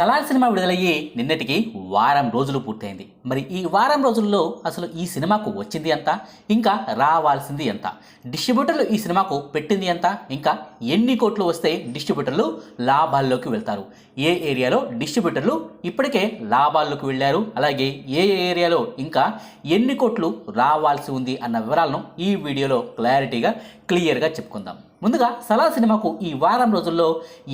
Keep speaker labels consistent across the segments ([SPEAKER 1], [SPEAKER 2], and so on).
[SPEAKER 1] Salaar cinema విడుదలయ్యి నిన్నటికి వారం రోజులు పూర్తయింది. మరి ఈ వారం రోజుల్లో అసలు ఈ సినిమాకు వచ్చింది ఎంత? ఇంకా రావాల్సింది ఎంత? డిస్ట్రిబ్యూటర్లు ఈ సినిమాకు పెట్టింది ఎంత? ఇంకా ఎన్ని కోట్లు వస్తే డిస్ట్రిబ్యూటర్లు లాభాల్లోకి వెళ్తారు? ఏ ఏరియాలో డిస్ట్రిబ్యూటర్లు ఇప్పటికే లాభాల్లోకి వెళ్ళారు? అలాగే ఏ ఏ ఏరియాలో ఇంకా ఎన్ని కోట్లు రావాల్సి ఉంది అన్న వివరాలను ఈ వీడియోలో క్లారిటీగా క్లియర్గా చెప్పుకుందాం. ముందుగా సలా సినిమాకు ఈ వారం రోజుల్లో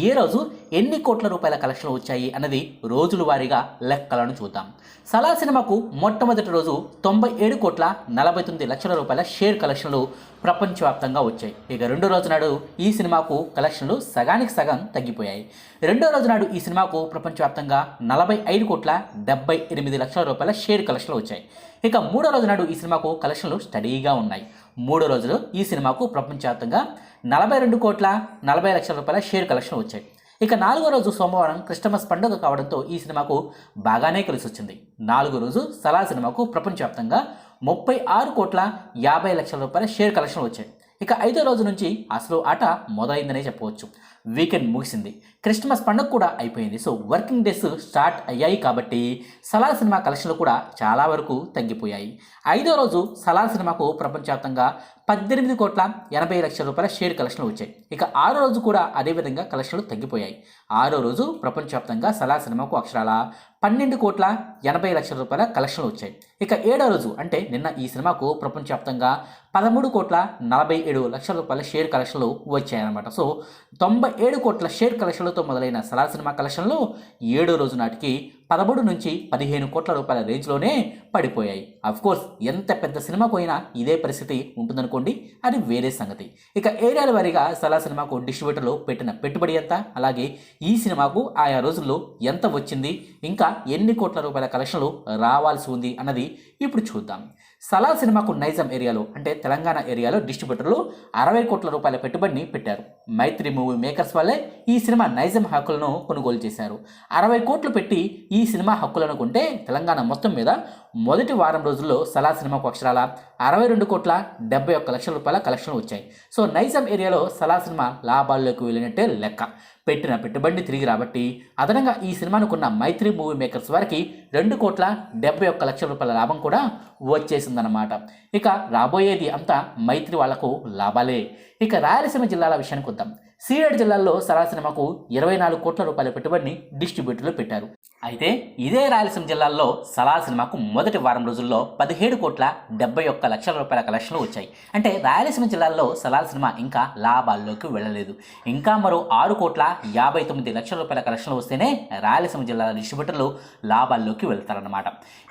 [SPEAKER 1] ఏ రోజు ఎన్ని కోట్ల రూపాయల కలెక్షన్లు వచ్చాయి అన్నది రోజుల వారీగా లెక్కలను చూద్దాం. సలా సినిమాకు మొట్టమొదటి రోజు తొంభై ఏడు కోట్ల నలభై తొమ్మిది లక్షల రూపాయల షేర్ కలెక్షన్లు ప్రపంచవ్యాప్తంగా వచ్చాయి. ఇక రెండో రోజు నాడు ఈ సినిమాకు కలెక్షన్లు సగానికి సగం తగ్గిపోయాయి. రెండో రోజు నాడు ఈ సినిమాకు ప్రపంచవ్యాప్తంగా నలభై ఐదు కోట్ల డెబ్బై ఎనిమిది లక్షల రూపాయల షేర్ కలెక్షన్లు వచ్చాయి. ఇక మూడో రోజు నాడు ఈ సినిమాకు కలెక్షన్లు స్టడీగా ఉన్నాయి. మూడో రోజులు ఈ సినిమాకు ప్రపంచవ్యాప్తంగా నలభై రెండు కోట్ల నలభై లక్షల రూపాయల షేర్ కలెక్షన్ వచ్చాయి. ఇక నాలుగో రోజు సోమవారం క్రిస్టమస్ పండుగ కావడంతో ఈ సినిమాకు బాగానే కలిసి వచ్చింది నాలుగో రోజు సలా సినిమాకు ప్రపంచవ్యాప్తంగా ముప్పై ఆరు కోట్ల యాభై లక్షల రూపాయల షేర్ కలెక్షన్ వచ్చాయి. ఇక ఐదో రోజు నుంచి అసలు ఆట మొదలైందనే చెప్పవచ్చు. వీకెండ్ ముగిసింది. క్రిస్మస్ పండుగ కూడా అయిపోయింది. సో వర్కింగ్ డేస్ స్టార్ట్ అయ్యాయి కాబట్టి సలార్ సినిమా కలెక్షన్లు కూడా చాలా వరకు తగ్గిపోయాయి. ఐదో రోజు సలార్ సినిమాకు ప్రపంచవ్యాప్తంగా పద్దెనిమిది కోట్ల ఎనభై లక్షల రూపాయల షేర్ కలెక్షన్లు వచ్చాయి. ఇక ఆరో రోజు కూడా అదేవిధంగా కలెక్షన్లు తగ్గిపోయాయి. ఆరో రోజు ప్రపంచవ్యాప్తంగా సలార్ సినిమాకు అక్షరాల పన్నెండు కోట్ల ఎనభై లక్షల రూపాయల కలెక్షన్లు వచ్చాయి. ఇక ఏడో రోజు అంటే నిన్న ఈ సినిమాకు ప్రపంచవ్యాప్తంగా పదమూడు కోట్ల నలభై ఏడు లక్షల రూపాయల షేర్ కలెక్షన్లు వచ్చాయన్నమాట. సో తొంభై ఏడు కోట్ల షేర్ కలెక్షన్లతో మొదలైన సలార్ సినిమా కలెక్షన్లు ఏడో రోజు నాటికి పదమూడు నుంచి పదిహేను కోట్ల రూపాయల రేంజ్లోనే పడిపోయాయి. కోర్స్ ఎంత పెద్ద సినిమాకు అయినా ఇదే పరిస్థితి ఉంటుందనుకోండి అది వేరే సంగతి. ఇక ఏరియాల వారీగా సలా సినిమాకు డిస్ట్రిబ్యూటర్లు పెట్టిన పెట్టుబడి ఎంత? అలాగే ఈ సినిమాకు ఆయా రోజుల్లో ఎంత వచ్చింది? ఇంకా ఎన్ని కోట్ల రూపాయల కలెక్షన్లు రావాల్సి ఉంది అన్నది ఇప్పుడు చూద్దాం. సలా సినిమాకు నైజాం ఏరియాలో అంటే తెలంగాణ ఏరియాలో డిస్ట్రిబ్యూటర్లు అరవై కోట్ల రూపాయల పెట్టుబడిని పెట్టారు. మైత్రి మూవీ మేకర్స్ వల్లే ఈ సినిమా నైజం హక్కులను కొనుగోలు చేశారు. అరవై కోట్లు పెట్టి ఈ ఈ సినిమా హక్కులను కొంటే తెలంగాణ మొత్తం మీద మొదటి వారం రోజుల్లో సలా సినిమాకు అక్షరాల? అరవై రెండు కోట్ల డెబ్బై ఒక్క లక్షల రూపాయల కలెక్షన్లు వచ్చాయి. సో నైజాం ఏరియాలో సలా సినిమా లాభాల్లోకి వెళ్ళినట్టే లెక్క. పెట్టిన పెట్టుబడిని తిరిగి రాబట్టి అదనంగా ఈ సినిమాను కొన్న మైత్రి మూవీ మేకర్స్ వారికి రెండు కోట్ల డెబ్బై ఒక్క లక్షల రూపాయల లాభం కూడా వచ్చేసిందన్నమాట. ఇక రాబోయేది అంతా మైత్రి వాళ్ళకు లాభాలే. ఇక రాయలసీమ జిల్లాల విషయానికి వద్దాం. సీడెడ్ జిల్లాల్లో సరా సినిమాకు ఇరవై నాలుగు కోట్ల రూపాయల పెట్టుబడిని డిస్ట్రిబ్యూటర్లు పెట్టారు. అయితే ఇదే రాయలసీమ జిల్లాల్లో సలా సినిమాకు మొదటి వారం రోజుల్లో పదిహేడు కోట్ల డెబ్బై ఒక్క లక్షల రూపాయల కలెక్షన్లు వచ్చాయి. అంటే రాయలసీమ జిల్లాల్లో సలాల్ సినిమా ఇంకా లాభాల్లోకి వెళ్ళలేదు. ఇంకా మరో ఆరు కోట్ల యాభై తొమ్మిది లక్షల రూపాయల కలెక్షన్లు వస్తేనే రాయలసీమ జిల్లాల డిస్ట్రిబ్యూటర్లు లాభాల్లోకి వెళ్తారన్నమాట.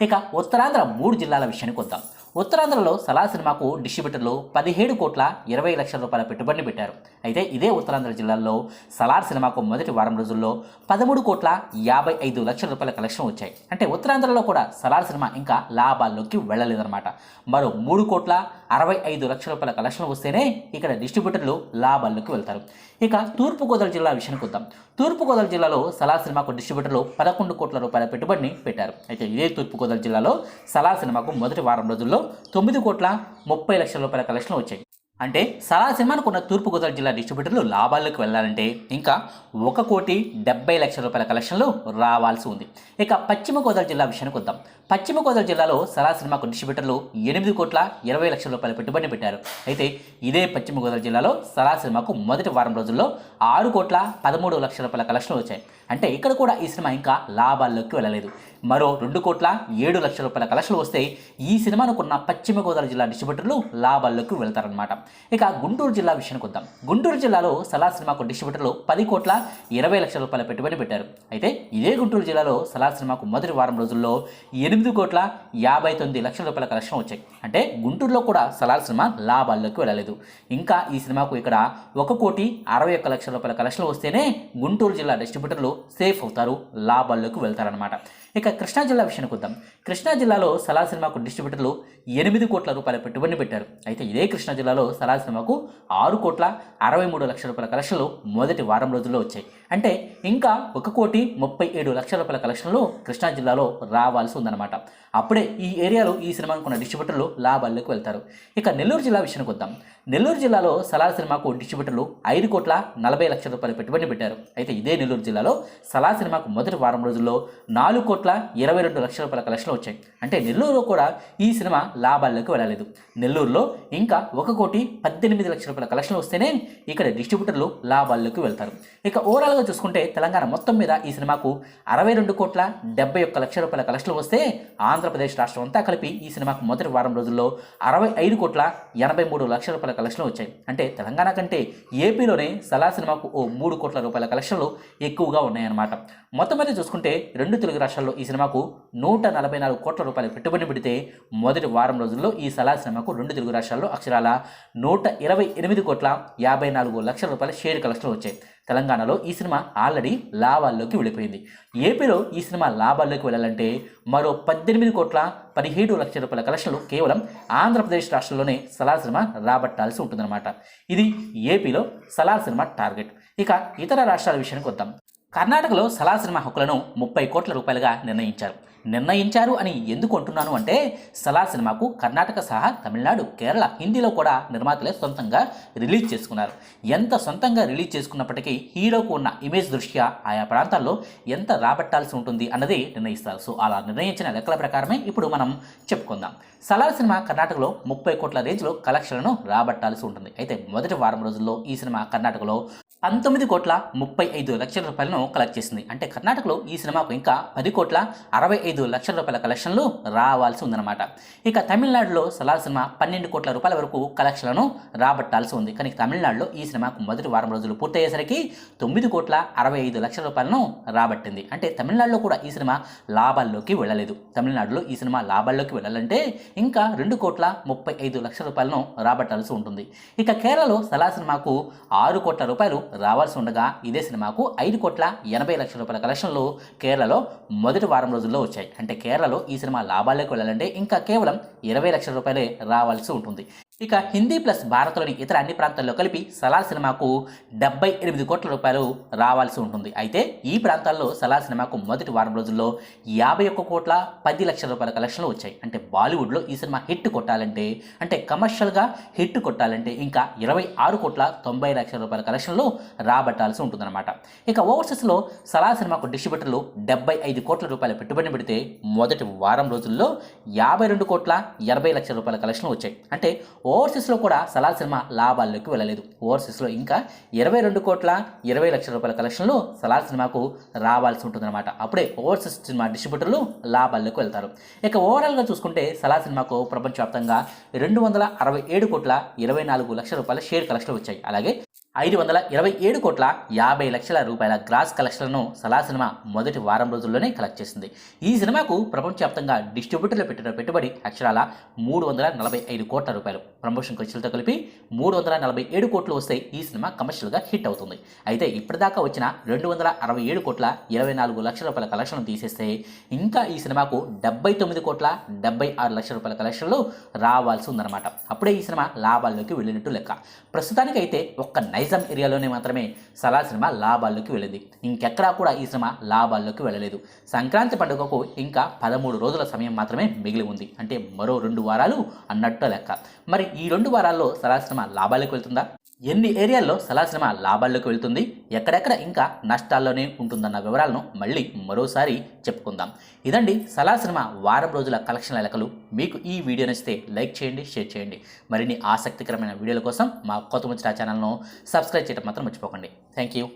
[SPEAKER 1] ఇక ఉత్తరాంధ్ర మూడు జిల్లాల విషయానికి వద్దాం. ఉత్తరాంధ్రలో సలా సినిమాకు డిస్ట్రిబ్యూటర్లు పదిహేడు కోట్ల ఇరవై లక్షల రూపాయల పెట్టుబడిని పెట్టారు. అయితే ఇదే ఉత్తరాంధ్ర జిల్లాల్లో సలార్ సినిమాకు మొదటి వారం రోజుల్లో పదమూడు కోట్ల యాభై ఐదు లక్షల రూపాయల కలెక్షన్ వచ్చాయి. అంటే ఉత్తరాంధ్రలో కూడా సలార్ సినిమా ఇంకా లాభాల్లోకి వెళ్ళలేదన్నమాట. మరో మూడు కోట్ల అరవై ఐదు లక్షల రూపాయల కలెక్షన్ వస్తేనే ఇక్కడ డిస్ట్రిబ్యూటర్లు లాభాల్లోకి వెళ్తారు. ఇక తూర్పుగోదావరి జిల్లా విషయానికి వద్దాం. తూర్పుగోదావరి జిల్లాలో సలార్ సినిమాకు డిస్ట్రిబ్యూటర్లు పదకొండు కోట్ల రూపాయల పెట్టుబడిని పెట్టారు. అయితే ఇదే తూర్పుగోదావరి జిల్లాలో సలార్ సినిమాకు మొదటి వారం రోజుల్లో తొమ్మిది కోట్ల ముప్పై లక్షల రూపాయల కలెక్షన్లు వచ్చాయి. అంటే సలా సినిమాను ఉన్న తూర్పుగోదావరి జిల్లా డిస్ట్రిబ్యూటర్లు లాభాల్లోకి వెళ్ళాలంటే ఇంకా ఒక కోటి డెబ్బై లక్షల రూపాయల కలెక్షన్లు రావాల్సి ఉంది. ఇక పశ్చిమ గోదావరి జిల్లా విషయానికి వద్దాం. పశ్చిమ గోదావరి జిల్లాలో సలా సినిమాకు డిస్ట్రిబ్యూటర్లు ఎనిమిది కోట్ల ఇరవై లక్షల రూపాయల పెట్టుబడిని పెట్టారు. అయితే ఇదే పశ్చిమ గోదావరి జిల్లాలో సలా సినిమాకు మొదటి వారం రోజుల్లో ఆరు కోట్ల పదమూడు లక్షల రూపాయల కలెక్షన్లు వచ్చాయి. అంటే ఇక్కడ కూడా ఈ సినిమా ఇంకా లాభాల్లోకి వెళ్ళలేదు. మరో రెండు కోట్ల ఏడు లక్షల రూపాయల కలెక్షన్లు వస్తే ఈ సినిమాను కొన్న పశ్చిమ గోదావరి జిల్లా డిస్ట్రిబ్యూటర్లు లాభాల్లోకి వెళ్తారనమాట ఇక గుంటూరు జిల్లా విషయానికి వద్దాం. గుంటూరు జిల్లాలో సలా సినిమాకు డిస్ట్రిబ్యూటర్లు పది కోట్ల ఇరవై లక్షల రూపాయల పెట్టుబడి పెట్టారు. అయితే ఇదే గుంటూరు జిల్లాలో సలా సినిమాకు మొదటి వారం రోజుల్లో ఎనిమిది కోట్ల యాభై తొమ్మిది లక్షల రూపాయల కలెక్షన్ వచ్చాయి. అంటే గుంటూరులో కూడా సలార్ సినిమా లాభాల్లోకి వెళ్ళలేదు. ఇంకా ఈ సినిమాకు ఇక్కడ ఒక కోటి అరవై ఒక్క లక్షల రూపాయల కలెక్షన్లు వస్తేనే గుంటూరు జిల్లా డిస్ట్రిబ్యూటర్లు సేఫ్ అవుతారు లాభాల్లోకి వెళ్తారనమాట ఇక కృష్ణా జిల్లా విషయానికి వద్దాం. కృష్ణా జిల్లాలో సలా సినిమాకు డిస్ట్రిబ్యూటర్లు ఎనిమిది కోట్ల రూపాయల పెట్టుబడిని పెట్టారు. అయితే ఇదే కృష్ణా జిల్లాలో స్థలాల సినిమాకు ఆరు కోట్ల అరవై మూడు లక్షల రూపాయల కలెక్షన్లు మొదటి వారం రోజుల్లో వచ్చాయి. అంటే ఇంకా ఒక కోటి ముప్పై ఏడు లక్షల రూపాయల కలెక్షన్లు కృష్ణా జిల్లాలో రావాల్సి ఉందన్నమాట. అప్పుడే ఈ ఏరియాలో ఈ సినిమాను కొన్న డిస్ట్రిబ్యూటర్లు లాభాల్లోకి వెళ్తారు. ఇక నెల్లూరు జిల్లా విషయానికి వద్దాం. నెల్లూరు జిల్లాలో సలార్ సినిమాకు డిస్ట్రిబ్యూటర్లు ఐదు కోట్ల నలభై లక్షల రూపాయలు పెట్టుబడి పెట్టారు. అయితే ఇదే నెల్లూరు జిల్లాలో సలార్ సినిమాకు మొదటి వారం రోజుల్లో నాలుగు కోట్ల ఇరవై రెండు లక్షల రూపాయల కలెక్షన్లు వచ్చాయి. అంటే నెల్లూరులో కూడా ఈ సినిమా లాభాల్లోకి వెళ్ళలేదు. నెల్లూరులో ఇంకా ఒక కోటి పద్దెనిమిది లక్షల రూపాయల కలెక్షన్లు వస్తేనే ఇక్కడ డిస్ట్రిబ్యూటర్లు లాభాల్లోకి వెళ్తారు. ఇక ఓవరాల్గా చూసుకుంటే తెలంగాణ మొత్తం మీద ఈ సినిమాకు అరవై రెండు కోట్ల డెబ్బై ఒక్క లక్షల రూపాయల కలెక్షన్లు వస్తే ఆంధ్రప్రదేశ్ రాష్ట్రం అంతా కలిపి ఈ సినిమాకు మొదటి వారం రోజుల్లో అరవై ఐదు కోట్ల ఎనభై మూడు లక్షల రూపాయల కలెక్షన్లు వచ్చాయి. అంటే తెలంగాణ కంటే ఏపీలోనే సలా సినిమాకు ఓ మూడు కోట్ల రూపాయల కలెక్షన్లు ఎక్కువగా ఉన్నాయన్నమాట. మొత్తం మీద చూసుకుంటే రెండు తెలుగు రాష్ట్రాల్లో ఈ సినిమాకు నూట నలభై నాలుగు కోట్ల రూపాయలు పెట్టుబడి పెడితే మొదటి వారం రోజుల్లో ఈ సలా సినిమాకు రెండు తెలుగు రాష్ట్రాల్లో అక్షరాల నూట ఇరవై ఎనిమిది కోట్ల యాభై నాలుగు లక్షల రూపాయల షేర్ కలెక్షన్లు వచ్చాయి. తెలంగాణలో ఈ సినిమా ఆల్రెడీ లాభాల్లోకి వెళ్ళిపోయింది. ఏపీలో ఈ సినిమా లాభాల్లోకి వెళ్ళాలంటే మరో పద్దెనిమిది కోట్ల పదిహేడు లక్షల రూపాయల కలెక్షన్లు కేవలం ఆంధ్రప్రదేశ్ రాష్ట్రంలోనే సలార్ సినిమా రాబట్టాల్సి ఉంటుందన్నమాట. ఇది ఏపీలో సలార్ సినిమా టార్గెట్. ఇక ఇతర రాష్ట్రాల విషయానికి వద్దాం. కర్ణాటకలో సలార్ సినిమా హక్కులను ముప్పై కోట్ల రూపాయలుగా నిర్ణయించారు. నిర్ణయించారు అని ఎందుకు అంటున్నాను అంటే సలార్ సినిమాకు కర్ణాటక సహా తమిళనాడు కేరళ హిందీలో కూడా నిర్మాతలే సొంతంగా రిలీజ్ చేసుకున్నారు. ఎంత సొంతంగా రిలీజ్ చేసుకున్నప్పటికీ హీరోకు ఉన్న ఇమేజ్ దృష్ట్యా ఆయా ప్రాంతాల్లో ఎంత రాబట్టాల్సి ఉంటుంది అన్నది నిర్ణయిస్తారు. సో అలా నిర్ణయించిన లెక్కల ప్రకారమే ఇప్పుడు మనం చెప్పుకుందాం. సలార్ సినిమా కర్ణాటకలో ముప్పై కోట్ల రేంజ్లో కలెక్షన్లను రాబట్టాల్సి ఉంటుంది. అయితే మొదటి వారం రోజుల్లో ఈ సినిమా కర్ణాటకలో పంతొమ్మిది కోట్ల ముప్పై ఐదు లక్షల రూపాయలను కలెక్ట్ చేసింది. అంటే కర్ణాటకలో ఈ సినిమాకు ఇంకా పది కోట్ల అరవై ఐదు లక్షల రూపాయల కలెక్షన్లు రావాల్సి ఉందన్నమాట. ఇక తమిళనాడులో సలార్ సినిమా పన్నెండు కోట్ల రూపాయల వరకు కలెక్షన్లను రాబట్టాల్సి ఉంది. కానీ తమిళనాడులో ఈ సినిమాకు మొదటి వారం రోజులు పూర్తయ్యేసరికి తొమ్మిది కోట్ల అరవై ఐదు లక్షల రూపాయలను రాబట్టింది. అంటే తమిళనాడులో కూడా ఈ సినిమా లాభాల్లోకి వెళ్ళలేదు. తమిళనాడులో ఈ సినిమా లాభాల్లోకి వెళ్ళాలంటే ఇంకా రెండు కోట్ల ముప్పై ఐదు లక్షల రూపాయలను రాబట్టాల్సి ఉంటుంది. ఇక కేరళలో సలార్ సినిమాకు ఆరు కోట్ల రూపాయలు రావాల్సి ఉండగా ఇదే సినిమాకు ఐదు కోట్ల ఎనభై లక్షల రూపాయల కలెక్షన్లు కేరళలో మొదటి వారం రోజుల్లో వచ్చాయి. అంటే కేరళలో ఈ సినిమా లాభాలకు వెళ్ళాలంటే ఇంకా కేవలం ఇరవై లక్షల రూపాయలే రావాల్సి ఉంటుంది. ఇక హిందీ ప్లస్ భారత్లోని ఇతర అన్ని ప్రాంతాల్లో కలిపి సలార్ సినిమాకు డెబ్బై ఎనిమిది కోట్ల రూపాయలు రావాల్సి ఉంటుంది. అయితే ఈ ప్రాంతాల్లో సలార్ సినిమాకు మొదటి వారం రోజుల్లో యాభై ఒక్క కోట్ల పది లక్షల రూపాయల కలెక్షన్లు వచ్చాయి. అంటే బాలీవుడ్లో ఈ సినిమా హిట్ కొట్టాలంటే అంటే కమర్షియల్గా హిట్ కొట్టాలంటే ఇంకా ఇరవై ఆరు కోట్ల తొంభై లక్షల రూపాయల కలెక్షన్లు రాబట్టాల్సి ఉంటుందన్నమాట. ఇక ఓవర్సీస్లో సలార్ సినిమాకు డిస్ట్రిబ్యూటర్లు డెబ్బై ఐదు కోట్ల రూపాయల పెట్టుబడి పెడితే మొదటి వారం రోజుల్లో యాభై రెండు కోట్ల ఎనభై లక్షల రూపాయల కలెక్షన్లు వచ్చాయి. అంటే ఓవర్సీస్లో కూడా సలార్ సినిమా లాభాల్లోకి వెళ్ళలేదు. ఓవర్సీస్లో ఇంకా ఇరవై రెండు కోట్ల ఇరవై లక్షల రూపాయల కలెక్షన్లు సలార్ సినిమాకు రావాల్సి ఉంటుందన్నమాట. అప్పుడే ఓవర్సీస్ సినిమా డిస్ట్రిబ్యూటర్లు లాభాల్లోకి వెళ్తారు. ఇక ఓవరాల్గా చూసుకుంటే సలార్ సినిమాకు ప్రపంచవ్యాప్తంగా రెండు వందల అరవై ఏడు కోట్ల ఇరవై నాలుగు లక్షల రూపాయల షేర్ కలెక్షన్లు వచ్చాయి. అలాగే ఐదు వందల ఇరవై ఏడు కోట్ల యాభై లక్షల రూపాయల గ్రాస్ కలెక్షన్లను సలా సినిమా మొదటి వారం రోజుల్లోనే కలెక్ట్ చేసింది. ఈ సినిమాకు ప్రపంచవ్యాప్తంగా డిస్ట్రిబ్యూటర్లు పెట్టిన పెట్టుబడి అక్షరాల మూడు వందల నలభై ఐదు కోట్ల రూపాయలు. ప్రమోషన్ ఖర్చులతో కలిపి మూడు వందల నలభై ఏడు కోట్లు వస్తే ఈ సినిమా కమర్షియల్గా హిట్ అవుతుంది. అయితే ఇప్పటిదాకా వచ్చిన రెండు వందల అరవై ఏడు కోట్ల ఇరవై నాలుగు లక్షల రూపాయల కలెక్షన్ తీసేస్తే ఇంకా ఈ సినిమాకు డెబ్బై తొమ్మిది కోట్ల డెబ్బై ఆరు లక్షల రూపాయల కలెక్షన్లు రావాల్సి ఉందన్నమాట అప్పుడే ఈ సినిమా లాభాల్లోకి వెళ్ళినట్టు లెక్క. ప్రస్తుతానికైతే ఒక్క నైజాం ఏరియాలోనే మాత్రమే సలా సినిమా లాభాల్లోకి వెళ్ళింది. ఇంకెక్కడా కూడా ఈ సినిమా లాభాల్లోకి వెళ్ళలేదు. సంక్రాంతి పండుగకు ఇంకా పదమూడు రోజుల సమయం మాత్రమే మిగిలి ఉంది. అంటే మరో రెండు వారాలు అన్నట్టు లెక్క. మరి ఈ రెండు వారాల్లో సలా సినిమా లాభాల్లోకి వెళ్తుందా? ఎన్ని ఏరియాల్లో సలా సినిమా లాభాల్లోకి వెళ్తుంది? ఎక్కడెక్కడ ఇంకా నష్టాల్లోనే ఉంటుందన్న వివరాలను మళ్ళీ మరోసారి చెప్పుకుందాం. ఇదండి సలాశ్రమ సినిమా వారం రోజుల కలెక్షన్ లెక్కలు. మీకు ఈ వీడియో నచ్చితే లైక్ చేయండి షేర్ చేయండి. మరిన్ని ఆసక్తికరమైన వీడియోల కోసం మా కొత్త ముచ్చట ఛానల్ను సబ్స్క్రైబ్ చేయడం మాత్రం మర్చిపోకండి. Thank you